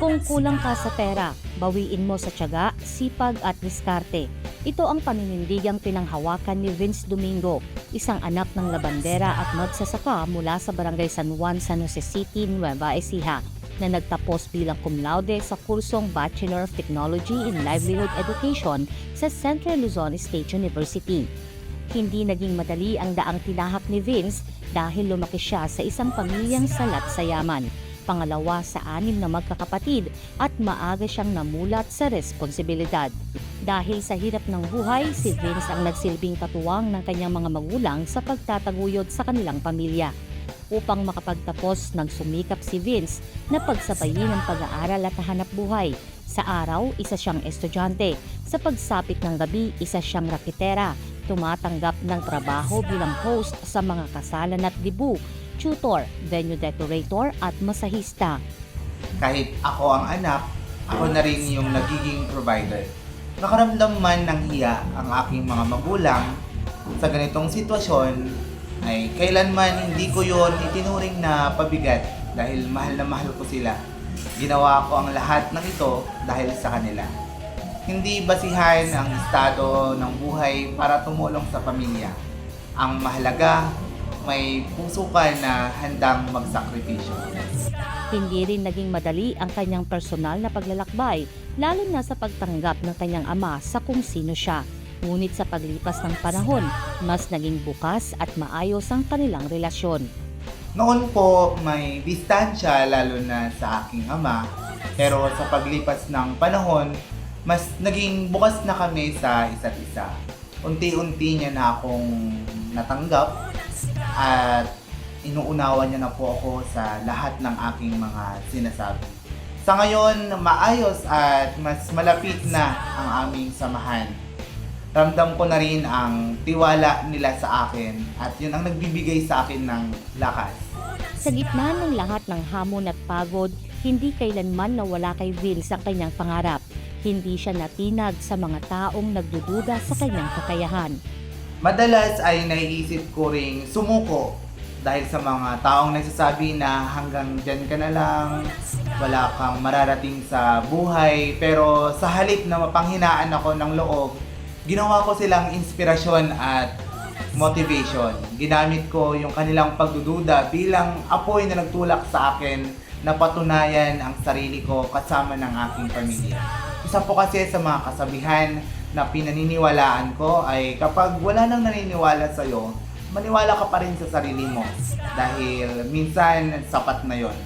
Kung kulang ka sa pera, bawiin mo sa tiyaga, sipag at diskarte. Ito ang paninindigang pinanghawakan ni Vince Domingo, isang anak ng labandera at magsasaka mula sa Barangay San Juan, San Jose City, Nueva Ecija, na nagtapos bilang cum laude sa kursong Bachelor of Technology in Livelihood Education sa Central Luzon State University. Hindi naging madali ang daang tinahak ni Vince dahil lumaki siya sa isang pamilyang salat sa yaman pangalawa sa anim na magkakapatid at maaga siyang namulat sa responsibilidad. Dahil sa hirap ng buhay, si Vince ang nagsilbing katuwang ng kanyang mga magulang sa pagtataguyod sa kanilang pamilya. Upang makapagtapos, nagsumikap si Vince na pagsabayin ang pag-aaral at hanap buhay. Sa araw, isa siyang estudyante. Sa pagsapit ng gabi, isa siyang rakitera. Tumatanggap ng trabaho bilang host sa mga kasalan at dibu tutor, venue decorator at masahista. kahit ako ang anak, ako na rin yung nagiging provider. Nakaramdam man ng hiya ang aking mga magulang sa ganitong sitwasyon ay kailanman hindi ko yon itinuring na pabigat dahil mahal na mahal ko sila. Ginawa ko ang lahat ng ito dahil sa kanila. Hindi basihan ang estado ng buhay para tumulong sa pamilya. Ang mahalaga, may puso ka na handang magsakripisyo. Hindi rin naging madali ang kanyang personal na paglalakbay, lalo na sa pagtanggap ng kanyang ama sa kung sino siya. Ngunit sa paglipas ng panahon, mas naging bukas at maayos ang kanilang relasyon. Noon po may distansya lalo na sa aking ama. Pero sa paglipas ng panahon, mas naging bukas na kami sa isa't isa. Unti-unti niya na akong natanggap at inuunawa niya na po ako sa lahat ng aking mga sinasabi. Sa ngayon, maayos at mas malapit na ang aming samahan. Ramdam ko na rin ang tiwala nila sa akin at yun ang nagbibigay sa akin ng lakas. Sa gitna ng lahat ng hamon at pagod, hindi kailanman nawala kay Vince ang kanyang pangarap. Hindi siya natinag sa mga taong nagdududa sa kanyang kakayahan. Madalas ay naiisip ko ring sumuko dahil sa mga taong nagsasabi na hanggang dyan ka na lang, wala kang mararating sa buhay. Pero sa halip na mapanghinaan ako ng loob, ginawa ko silang inspirasyon at motivation. Ginamit ko yung kanilang pagdududa bilang apoy na nagtulak sa akin na patunayan ang sarili ko kasama ng aking pamilya. Isa po kasi sa mga kasabihan na pinaniniwalaan ko ay kapag wala nang naniniwala sa'yo, maniwala ka pa rin sa sarili mo. Dahil minsan sapat na yon.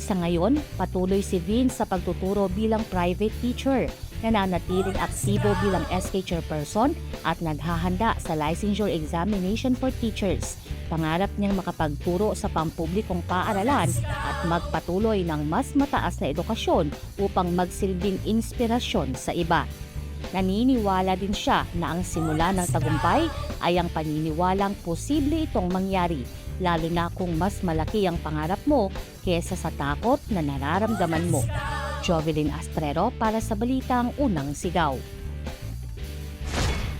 Sa ngayon, patuloy si Vince sa pagtuturo bilang private teacher, nananatiling aktibo bilang SK chairperson at naghahanda sa licensure examination for teachers. Pangarap niyang makapagturo sa pampublikong paaralan at magpatuloy ng mas mataas na edukasyon upang magsilbing inspirasyon sa iba. Naniniwala din siya na ang simula ng tagumpay ay ang paniniwalang posible itong mangyari, lalo na kung mas malaki ang pangarap mo kesa sa takot na nararamdaman mo. Jovelyn Astrero para sa Balitang Unang Sigaw.